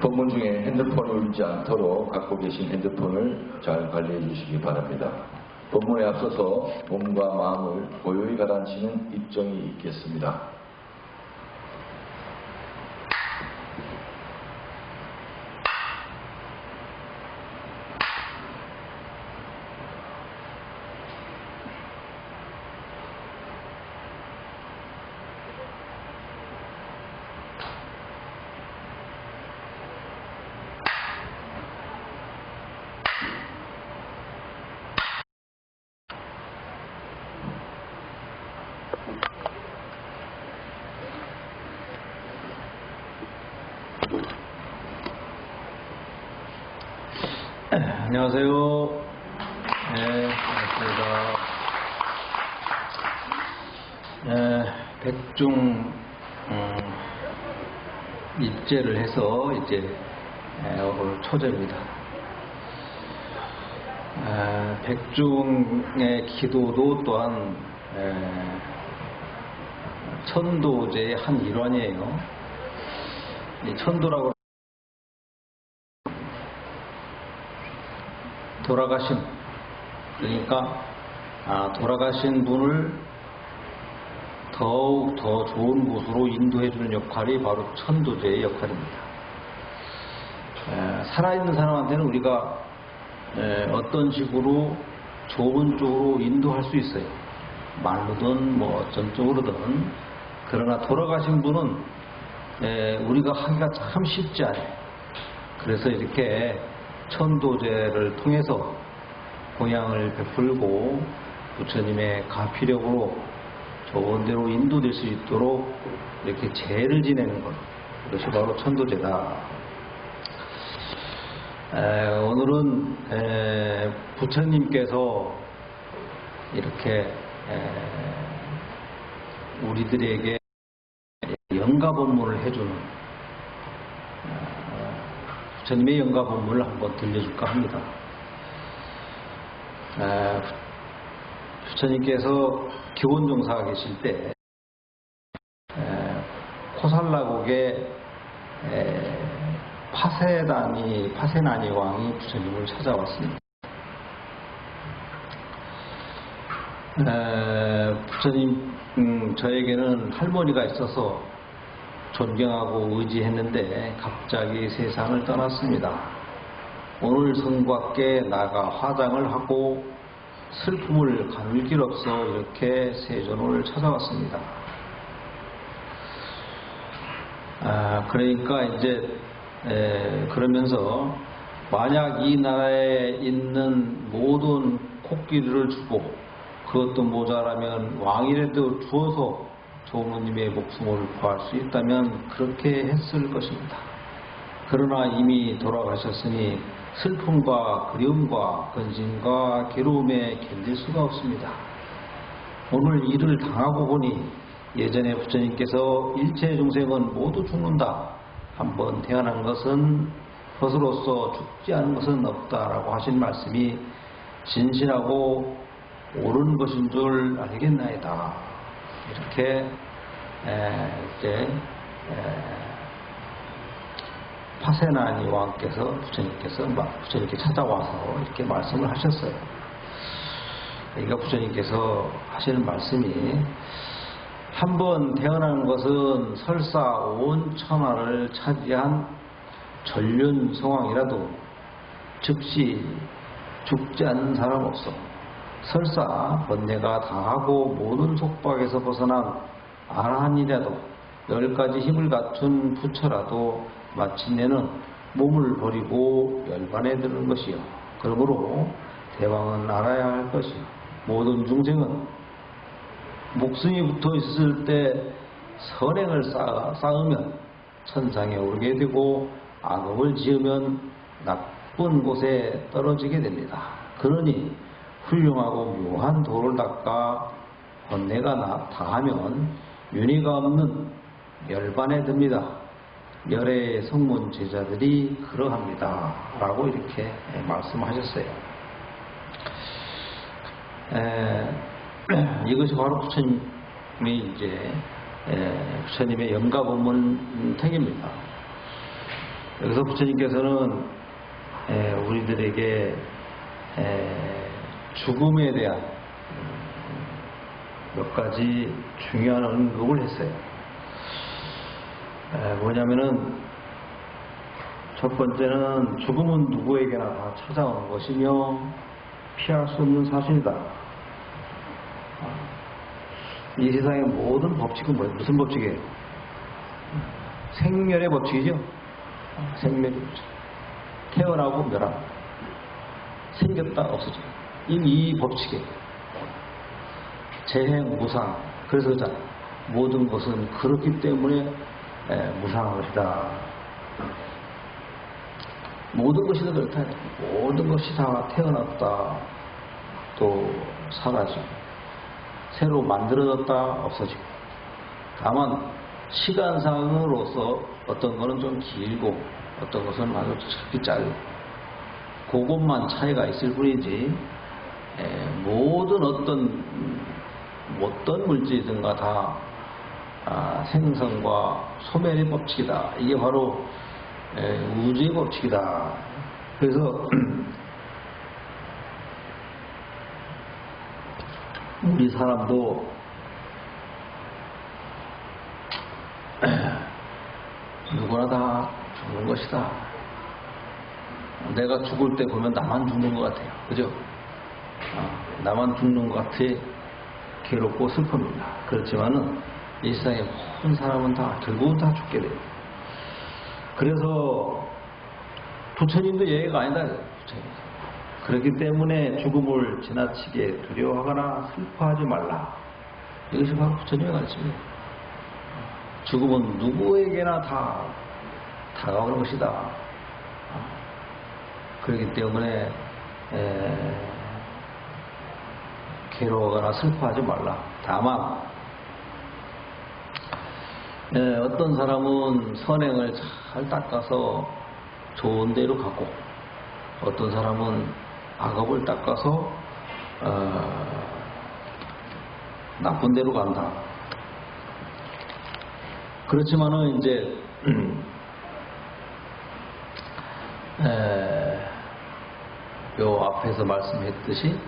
법문 중에 핸드폰이 울지 않도록 갖고 계신 핸드폰을 잘 관리해 주시기 바랍니다. 법문에 앞서서 몸과 마음을 고요히 가라앉히는 입정이 있겠습니다. 안녕하세요. 네, 반갑습니다. 네, 백중 음, 입제를 해서 이제 에, 오늘 초제입니다. 에, 백중의 기도도 또한 에, 천도제의 한 일환이에요. 이 천도라고 돌아가신 그러니까 아, 돌아가신 분을 더욱 더 좋은 곳으로 인도해 주는 역할이 바로 천도제의 역할입니다. 에, 살아있는 사람한테는 우리가 에, 어떤 식으로 좋은 쪽으로 인도할 수 있어요. 말로든 뭐 어떤 쪽으로든 그러나 돌아가신 분은 에, 우리가 하기가 참 쉽지 않아요. 그래서 이렇게 천도제를 통해서 공양을 베풀고 부처님의 가피력으로 좋은 데로 인도될 수 있도록 이렇게 제를 지내는 것 이것이 바로 천도제다. 에, 오늘은 에, 부처님께서 이렇게 에, 우리들에게 영가본문을 해주는 부처님의 영가 본문을 한번 들려줄까 합니다. 에, 부처님께서 기원종사가 계실 때 에, 코살라국의 에, 파세다니 파세나니 왕이 부처님을 찾아왔습니다. 에, 부처님 음, 저에게는 할머니가 있어서 존경하고 의지했는데 갑자기 세상을 떠났습니다. 오늘 성곽께 나가 화장을 하고 슬픔을 가눌 길 없어 이렇게 세존을 찾아왔습니다. 아, 그러니까 이제 에, 그러면서 만약 이 나라에 있는 모든 코끼리를 주고 그것도 모자라면 왕이라도 주어서 조모님의 목숨을 구할 수 있다면 그렇게 했을 것입니다. 그러나 이미 돌아가셨으니 슬픔과 그리움과 근심과 괴로움에 견딜 수가 없습니다. 오늘 이를 당하고 보니 예전에 부처님께서 일체 중생은 모두 죽는다. 한번 태어난 것은 것으로서 죽지 않은 것은 없다라고 하신 말씀이 진실하고 옳은 것인 줄 알겠나이다. 이렇게 에, 이제 에, 파세나니 왕께서 부처님께서 부처님께 찾아와서 이렇게 말씀을 하셨어요. 그러니까 부처님께서 하시는 말씀이 한 번 태어난 것은 설사 온 천하를 차지한 전륜 성왕이라도 즉시 죽지 않는 사람 없어. 설사 번뇌가 당하고 모든 속박에서 벗어난 아라한이라도 열 가지 힘을 갖춘 부처라도 마침내는 몸을 버리고 열반에 드는 것이요. 그러므로 대왕은 알아야 할 것이요. 모든 중생은 목숨이 붙어 있을 때 선행을 쌓아, 쌓으면 천상에 오르게 되고 악업을 지으면 나쁜 곳에 떨어지게 됩니다. 그러니 훌륭하고 묘한 도를 닦아 번뇌가 나, 당하면 윤희가 없는 열반에 듭니다. 열의 성문 제자들이 그러합니다. 라고 이렇게 말씀하셨어요. 에, 이것이 바로 부처님이 이제 에, 부처님의 영가본문 택입니다. 여기서 부처님께서는 에, 우리들에게 에, 죽음에 대한 몇 가지 중요한 언급을 했어요. 에, 뭐냐면은 첫 번째는 죽음은 누구에게나 다 찾아오는 것이며 피할 수 없는 사실이다. 이 세상의 모든 법칙은 뭐예요? 무슨 법칙이에요? 생멸의 법칙이죠? 생멸의 법칙. 태어나고 멸하고 생겼다 없어져. 이미 이 법칙이에요. 재행, 무상. 그래서 자 모든 것은 그렇기 때문에 에, 무상한 것이다. 모든 것이 다 그렇다. 모든 것이 다 태어났다. 또 사라지고 새로 만들어졌다 없어지고 다만 시간상으로서 어떤 거는 좀 길고 어떤 것은 아주 짧게 짧고 그것만 차이가 있을 뿐이지 에, 모든 어떤 음, 어떤 물질이든가 다 아, 생성과 소멸의 법칙이다. 이게 바로 에, 우주의 법칙이다. 그래서 우리 사람도 누구나 다 죽는 것이다. 내가 죽을 때 보면 나만 죽는 것 같아요. 그죠? 어, 나만 죽는 것 같아 괴롭고 슬픕니다. 그렇지만은 이 세상의 모든 사람은 다 결국은 다 죽게 돼요. 그래서 부처님도 예외가 아니다. 부처님. 그렇기 때문에 죽음을 지나치게 두려워하거나 슬퍼하지 말라. 이것이 바로 부처님의 가르침이에요. 죽음은 누구에게나 다 다가오는 것이다. 그렇기 때문에 에, 괴로워하거나 슬퍼하지 말라. 다만 에, 어떤 사람은 선행을 잘 닦아서 좋은 데로 가고 어떤 사람은 악업을 닦아서 어, 나쁜 데로 간다. 그렇지만은 이제 에, 요 앞에서 말씀했듯이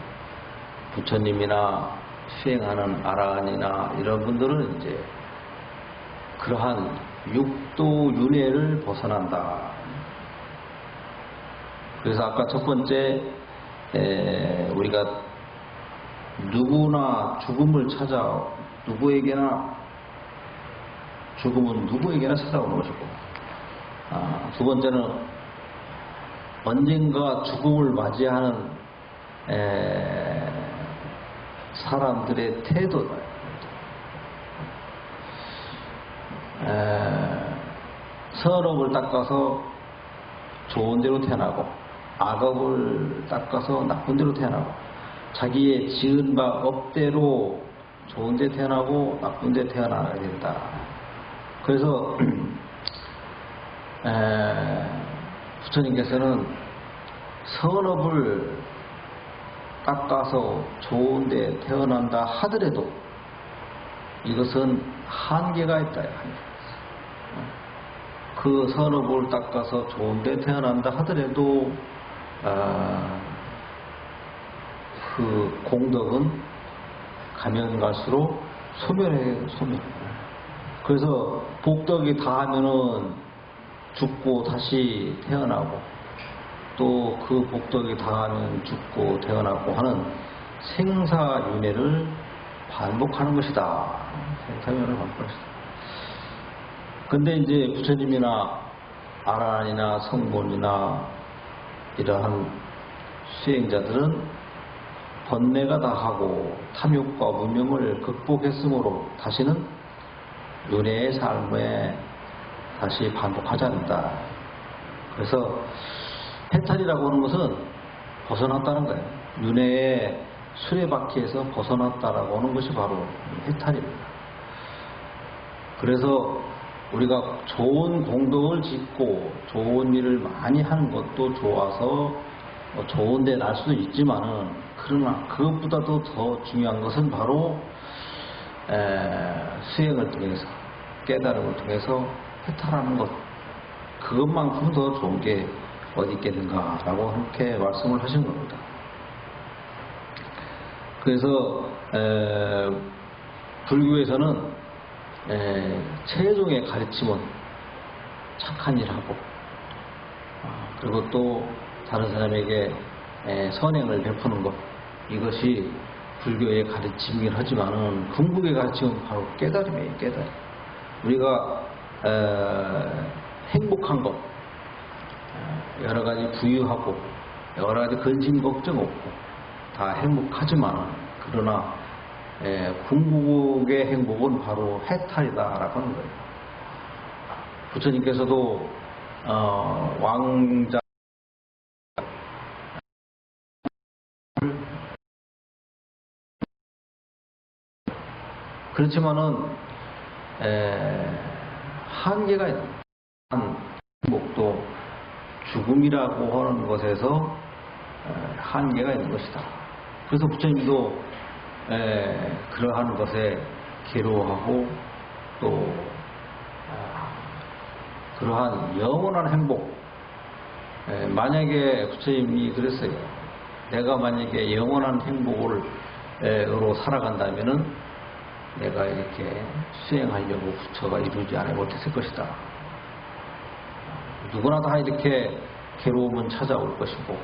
부처님이나 수행하는 아라한이나 이런 분들은 이제 그러한 육도 윤회를 벗어난다. 그래서 아까 첫 번째 에, 우리가 누구나 죽음을 찾아 누구에게나 죽음은 누구에게나 찾아오는 것이고 아, 두 번째는 언젠가 죽음을 맞이하는 에, 사람들의 태도다. 에, 선업을 닦아서 좋은 데로 태어나고 악업을 닦아서 나쁜 데로 태어나고 자기의 지은 바 업대로 좋은 데 태어나고 나쁜 데 태어나야 된다. 그래서 에, 부처님께서는 선업을 닦아서 좋은 데 태어난다 하더라도 이것은 한계가 있다. 그 선업을 닦아서 좋은 데 태어난다 하더라도 아, 그 공덕은 가면 갈수록 소멸해 소멸. 그래서 복덕이 다 하면은 죽고 다시 태어나고 또 그 복덕이 다하면 죽고 태어나고 하는 생사윤회를 반복하는 것이다. 생사윤회를 반복하는 것이다. 근데 이제 부처님이나 아란이나 성본이나 이러한 수행자들은 번뇌가 다하고 탐욕과 무명을 극복했으므로 다시는 윤회의 삶에 다시 반복하지 않는다. 그래서 해탈이라고 하는 것은 벗어났다는 거예요. 윤회의 수레바퀴에서 벗어났다라고 하는 것이 바로 해탈입니다. 그래서 우리가 좋은 공덕을 짓고 좋은 일을 많이 하는 것도 좋아서 뭐 좋은 데 날 수도 있지만은 그러나 그것보다도 더 중요한 것은 바로 에, 수행을 통해서 깨달음을 통해서 해탈하는 것 그것만큼 더 좋은 게 어디 있겠는가라고 그렇게 말씀을 하신 겁니다. 그래서 에, 불교에서는 에, 최종의 가르침은 착한 일하고 아, 그리고 또 다른 사람에게 에, 선행을 베푸는 것 이것이 불교의 가르침이긴 하지만은 궁극의 가르침은 바로 깨달음이에요 깨달음 우리가 에, 행복한 것 에, 여러 가지 부유하고 여러 가지 근심 걱정 없고 다 행복하지만 그러나 에, 궁극의 행복은 바로 해탈이다라고 하는 거예요. 부처님께서도 어, 왕자 그렇지만은 에, 한계가 있는 한 행복도 죽음이라고 하는 것에서 에, 한계가 있는 것이다. 그래서 부처님도 에, 그러한 것에 괴로워하고 또 아, 그러한 영원한 행복 에, 만약에 부처님이 그랬어요. 내가 만약에 영원한 행복을 에, 으로 살아간다면은 내가 이렇게 수행하려고 부처가 이루지 않아 못했을 것이다. 누구나 다 이렇게 괴로움은 찾아올 것이고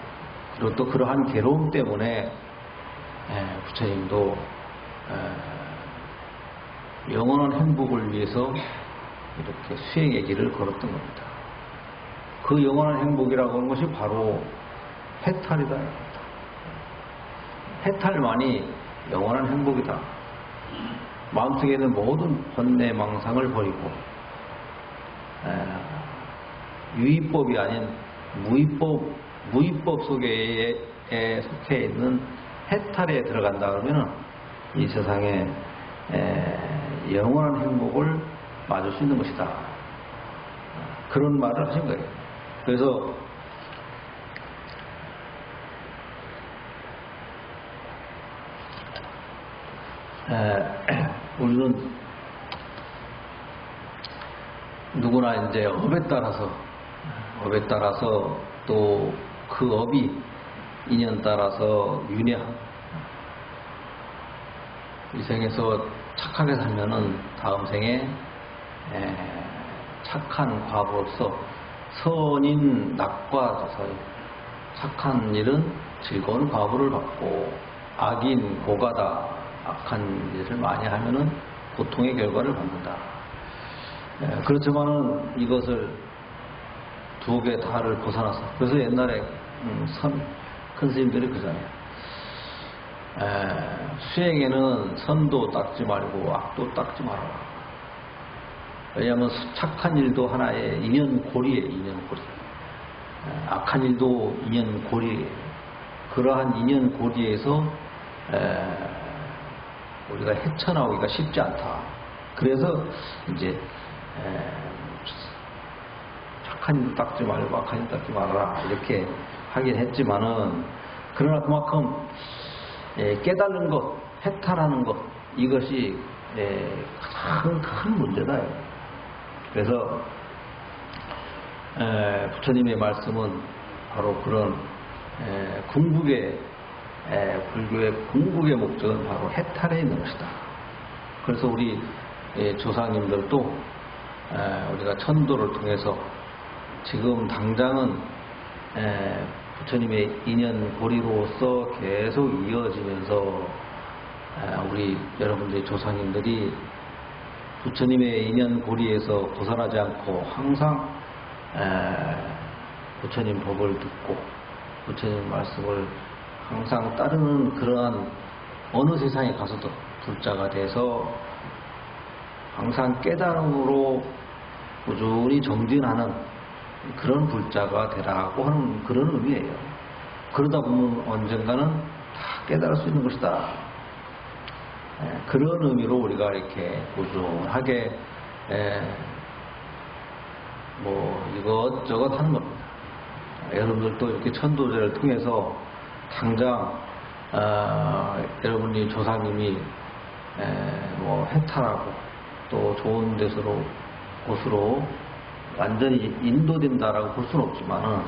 그리고 또 그러한 괴로움 때문에 에, 부처님도 에, 영원한 행복을 위해서 이렇게 수행의 길을 걸었던 겁니다. 그 영원한 행복이라고 하는 것이 바로 해탈이다. 해탈만이 영원한 행복이다. 마음속에 있는 모든 번뇌 망상을 버리고 에, 유의법이 아닌 무의법 무의법 속에 에 속해 있는 해탈에 들어간다 그러면 이 세상에 에, 영원한 행복을 맞을 수 있는 것이다. 그런 말을 하신 거예요. 그래서 에, 우리는 누구나 이제 업에 따라서 업에 따라서 또 그 업이 인연 따라서 윤회한 이 생에서 착하게 살면은 다음 생에 에, 착한 과보로서 선인 낙과 저서요 착한 일은 즐거운 과보를 받고 악인 고가다 악한 일을 많이 하면은 고통의 결과를 받는다. 에, 그렇지만은 이것을 두 개 다를 벗어나서 그래서 옛날에 음, 선, 큰 스님들이 그러잖아요. 에, 수행에는 선도 닦지 말고 악도 닦지 말아라. 왜냐하면 착한 일도 하나의 인연 고리에 인연 고리. 에, 악한 일도 인연 고리에 그러한 인연 고리에서 에, 우리가 헤쳐나오기가 쉽지 않다. 그래서 이제 에, 일도 닦지 말고 일도 닦지 말아라 이렇게 하긴 했지만은 그러나 그만큼 예, 깨달는 것, 해탈하는 것 이것이 예, 가장 큰 문제다. 그래서 에, 부처님의 말씀은 바로 그런 에, 궁극의 에, 불교의 궁극의 목적은 바로 해탈에 있는 것이다. 그래서 우리 예, 조상님들도 에, 우리가 천도를 통해서 지금 당장은 에, 부처님의 인연 고리로서 계속 이어지면서 에, 우리 여러분들의 조상님들이 부처님의 인연 고리에서 벗어나지 않고 항상 에, 부처님 법을 듣고 부처님 말씀을 항상 따르는 그러한 어느 세상에 가서도 불자가 돼서 항상 깨달음으로 꾸준히 정진하는 그런 불자가 되라고 하는 그런 의미예요. 그러다 보면 언젠가는 다 깨달을 수 있는 것이다. 예, 그런 의미로 우리가 이렇게 꾸준하게 예, 뭐 이것저것 하는 겁니다. 여러분들도 이렇게 천도제를 통해서 당장 어, 여러분이 조상님이 에, 뭐 해탈하고 또 좋은 데서로 곳으로 완전히 인도된다라고 볼 수는 없지만은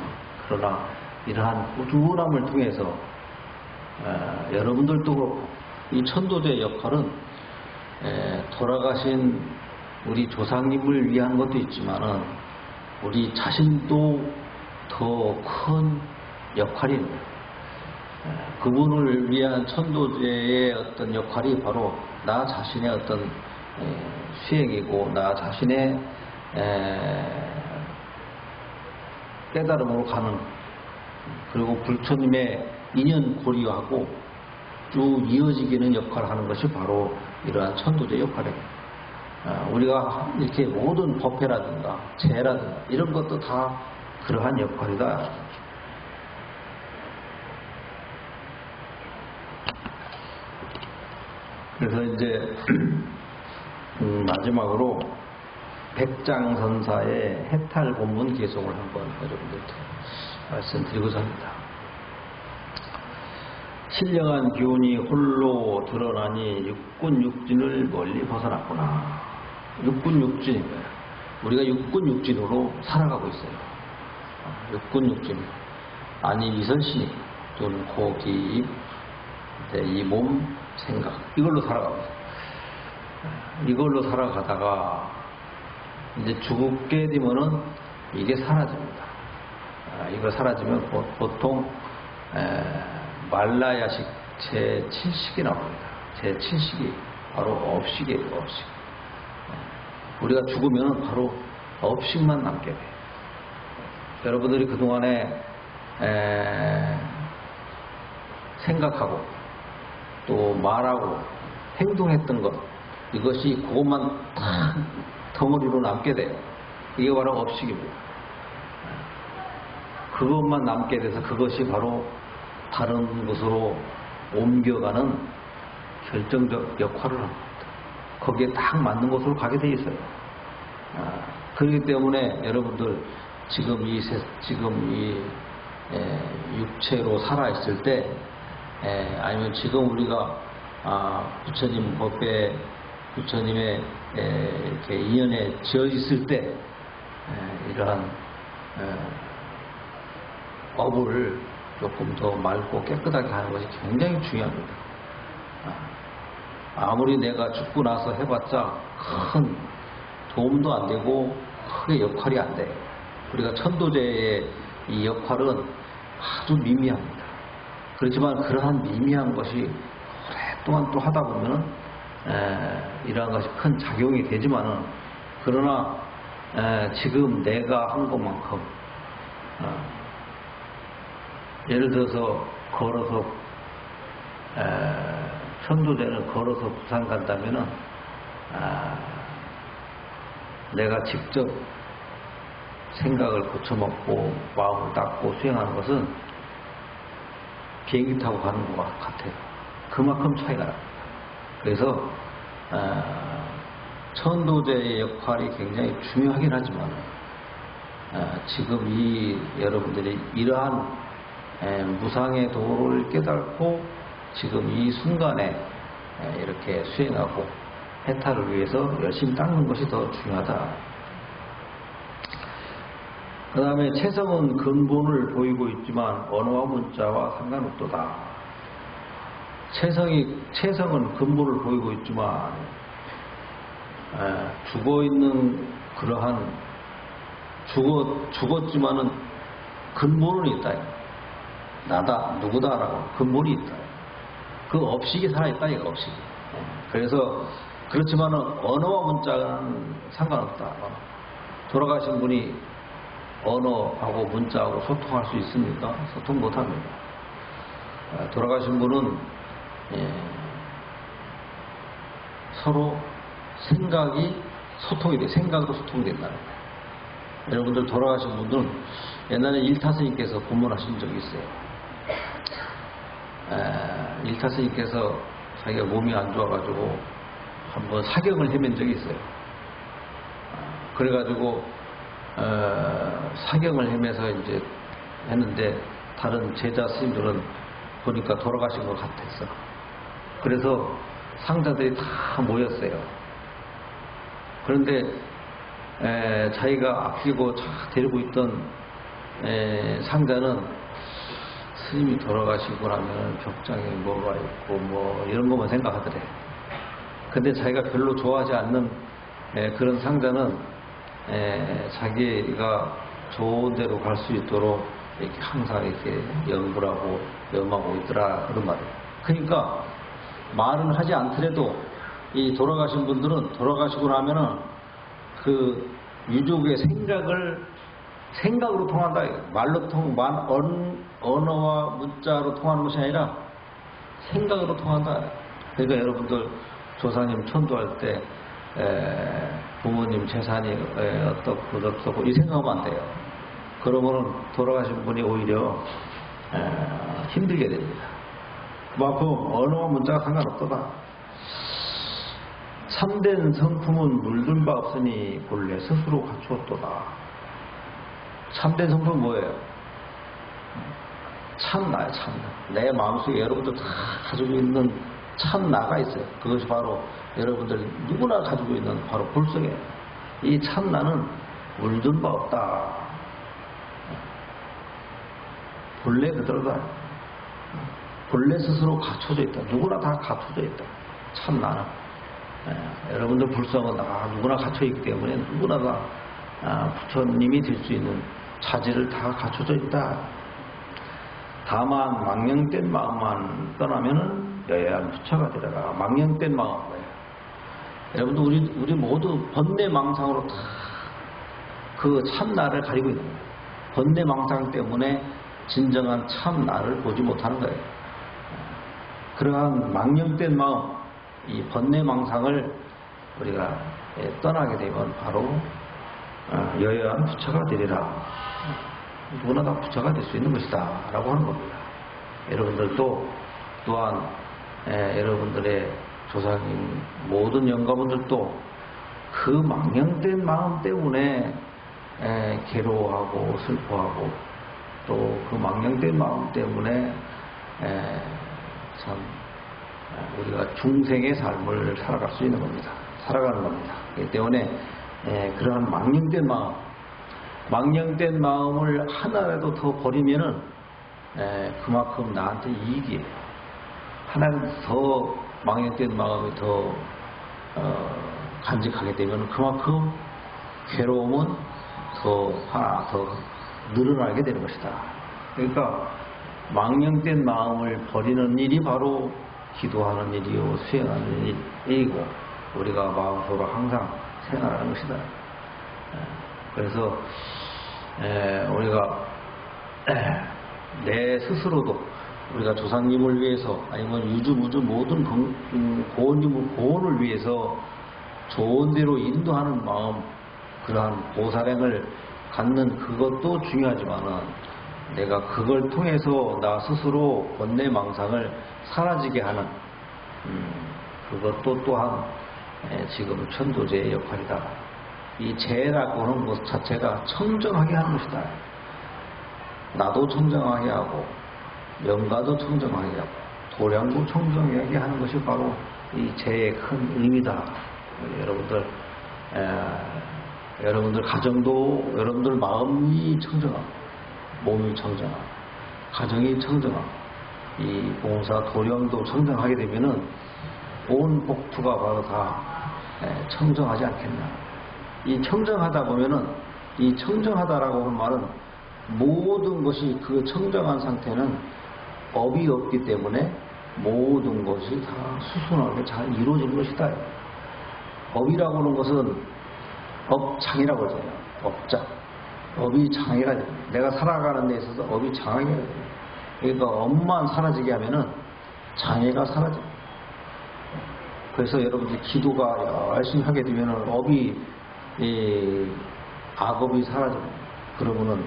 그러나 이러한 꾸준함을 통해서 어, 여러분들도 그렇고 이 천도제의 역할은 에, 돌아가신 우리 조상님을 위한 것도 있지만은 우리 자신도 더 큰 역할입니다. 에, 그분을 위한 천도제의 어떤 역할이 바로 나 자신의 어떤 에, 수행이고 나 자신의 에, 깨달음으로 가는 그리고 불처님의 인연 고리하고 쭉 이어지기는 역할을 하는 것이 바로 이러한 천도제 역할입니다. 아, 우리가 이렇게 모든 법회라든가 제라든가 이런 것도 다 그러한 역할이다. 그래서 이제 음, 마지막으로 백장선사의 해탈 본문 개송을 한번 여러분들께 말씀드리고자 합니다. 신령한 기운이 홀로 드러나니 육군 육진을 멀리 벗어났구나. 육군 육진입니다. 우리가 육군 육진으로 살아가고 있어요. 어, 육군 육진. 아니 코, 귀, 입, 이 몸, 생각 이걸로 살아가고 있어요. 이걸로 살아가다가 이제 죽게 되면은 이게 사라집니다. 아, 이거 사라지면 보, 보통 에, 말라야식 제7식이 나옵니다. 제7식이 바로 업식이에요, 업식. 우리가 죽으면 바로 업식만 남게 돼요. 여러분들이 그동안에 에, 생각하고 또 말하고 행동했던 것 이것이 그것만 딱 덩어리로 남게 돼요. 이게 바로 업식입니다. 그것만 남게 돼서 그것이 바로 다른 곳으로 옮겨가는 결정적 역할을 합니다. 거기에 딱 맞는 곳으로 가게 돼 있어요. 아, 그렇기 때문에 여러분들 지금 이 세- 지금 이 에, 육체로 살아 있을 때 에, 아니면 지금 우리가 아, 부처님 법에 부처님의 에, 이렇게 인연에 지어 있을 때 에, 이러한 에, 업을 조금 더 맑고 깨끗하게 하는 것이 굉장히 중요합니다. 아, 아무리 내가 죽고 나서 해봤자 큰 도움도 안 되고 크게 역할이 안 돼요. 우리가 천도제의 이 역할은 아주 미미합니다. 그렇지만 그러한 미미한 것이 오랫동안 또 하다 보면은 에, 이러한 것이 큰 작용이 되지만은 그러나 에, 지금 내가 한 것만큼 어, 예를 들어서 걸어서 에, 천도제는 걸어서 부산 간다면은 아, 내가 직접 생각을 고쳐먹고 마음을 닦고 수행하는 것은 비행기 타고 가는 것 같아요. 그만큼 차이가 납니다. 그래서 아, 천도제의 역할이 굉장히 중요하긴 하지만 아, 지금 이 여러분들이 이러한 에, 무상의 도를 깨닫고 지금 이 순간에 에, 이렇게 수행하고 해탈을 위해서 열심히 닦는 것이 더 중요하다. 그 다음에 체성은 근본을 보이고 있지만 언어와 문자와 상관없도다. 체성이, 체성은 근본을 보이고 있지만 에, 죽어 있는 그러한 죽었, 죽었지만은 근본은 있다. 나다, 누구다라고 근본이 있다. 그 업식이 살아있다, 이거 업식이. 그래서, 그렇지만은 언어와 문자는 상관없다. 돌아가신 분이 언어하고 문자하고 소통할 수 있습니까? 소통 못 합니다. 아, 돌아가신 분은, 예, 서로 생각이 소통이 돼. 생각도 소통이 된다는 거예요. 여러분들 돌아가신 분들은 옛날에 일타 스님께서 본문하신 적이 있어요. 에, 일타 스님께서 자기가 몸이 안 좋아가지고 한번 사경을 헤맨 적이 있어요. 아, 그래가지고 어, 사경을 헤매서 이제 했는데 다른 제자 스님들은 보니까 돌아가신 것 같았어. 그래서 상자들이 다 모였어요. 그런데 에, 자기가 아끼고 자, 데리고 있던 에, 상자는 스님이 돌아가시고 나면 벽장에 뭐가 있고 뭐 이런 것만 생각하더래. 근데 자기가 별로 좋아하지 않는 에, 그런 상자는 에, 자기가 좋은 데로 갈 수 있도록 이렇게 항상 이렇게 연구하고 염하고 있더라 그런 말이에요. 그러니까 말은 하지 않더라도 이 돌아가신 분들은 돌아가시고 나면은 그 유족의 생각을 생각으로 통한다. 말로 통, 말, 언, 언어와 문자로 통하는 것이 아니라 생각으로 통한다. 그러니까 여러분들 조사님 천도할 때 에, 부모님 재산이 에, 어떻고 어떻고 이 생각하면 안 돼요. 그러면은 돌아가신 분이 오히려 에, 힘들게 됩니다. 그만큼 언어와 문자가 상관없더라. 참된 성품은 물든 바 없으니 본래 스스로 갖추었도다. 참된 성품은 뭐예요? 참나요, 참나. 내 마음속에 여러분들 다 가지고 있는 참나가 있어요. 그것이 바로 여러분들 누구나 가지고 있는 바로 볼속에 이 참나는 물든 바 없다. 본래 그대로다. 본래 스스로 갖춰져 있다. 누구나 다 갖춰져 있다. 참 나는. 예, 여러분들 불성은 다 누구나 갖춰 있기 때문에 누구나 다 아, 부처님이 될 수 있는 자질을 다 갖춰져 있다. 다만 망령된 마음만 떠나면은 여야한 부처가 되다가 망령된 마음? 여러분들 우리 우리 모두 번뇌망상으로 다 그 참나를 가리고 있는 거예요. 번뇌망상 때문에 진정한 참나를 보지 못하는 거예요. 그러한 망령된 마음, 이 번뇌망상을 우리가 예, 떠나게 되면 바로 어, 여여한 부처가 되리라. 누구나 다 부처가 될 수 있는 것이다. 라고 하는 겁니다. 여러분들도 또한 에, 여러분들의 조상님 모든 영가분들도 그 망령된 마음 때문에 에, 괴로워하고 슬퍼하고 또 그 망령된 마음 때문에 에, 참 에, 우리가 중생의 삶을 살아갈 수 있는 겁니다. 살아가는 겁니다. 그렇기 때문에 에, 그러한 망령된 마음 망령된 마음을 하나라도 더 버리면은 에, 그만큼 나한테 이익이에요. 하나라도 더 망령된 마음이 더 어, 간직하게 되면 그만큼 괴로움은 더 하나 더 늘어나게 되는 것이다. 그러니까 망령된 마음을 버리는 일이 바로 기도하는 일이요 수행하는 일이고 우리가 마음속으로 항상 생활하는 것이다. 에, 그래서 에, 우리가 에, 내 스스로도 우리가 조상님을 위해서 아니면 유주무주 모든 건- 음, 고원님을 고원을 위해서 좋은 대로 인도하는 마음 그러한 보살행을 갖는 그것도 중요하지만은 내가 그걸 통해서 나 스스로 번뇌 망상을 사라지게 하는 음, 그것도 또한 에, 지금 천도제의 역할이다. 이 죄라고 하는 것 자체가 청정하게 하는 것이다. 나도 청정하게 하고 명가도 청정하게 하고 도량도 청정하게 하는 것이 바로 이 죄의 큰 의미다. 여러분들 에, 여러분들 가정도 여러분들 마음이 청정하고 몸이 청정하고 가정이 청정하고 이 봉사 도량도 청정하게 되면은 온 복투가 바로 다 에, 청정하지 않겠나. 이 청정하다 보면은 이 청정하다라고 하는 말은 모든 것이 그 청정한 상태는 업이 없기 때문에 모든 것이 다 수순하게 잘 이루어지는 것이다. 업이라고 하는 것은 업장이라고 하잖아요. 업장. 업이 장애가. 내가 살아가는 데 있어서 업이 장애가 됩니다. 그러니까 업만 사라지게 하면은 장애가 사라집니다. 그래서 여러분들 기도가 열심히 하게 되면은 업이 이 악업이 사라집니다. 그러면은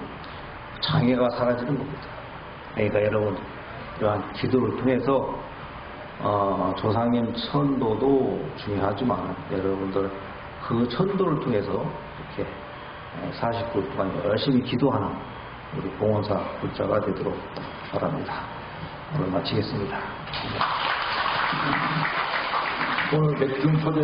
장애가 사라지는 겁니다. 그러니까 여러분 이러한 기도를 통해서 어, 조상님 천도도 중요하지만 여러분들 그 천도를 통해서 이렇게 49일 동안 열심히 기도하는 우리 봉원사 불자가 되도록 바랍니다. 오늘 마치겠습니다. 오늘 백중 초대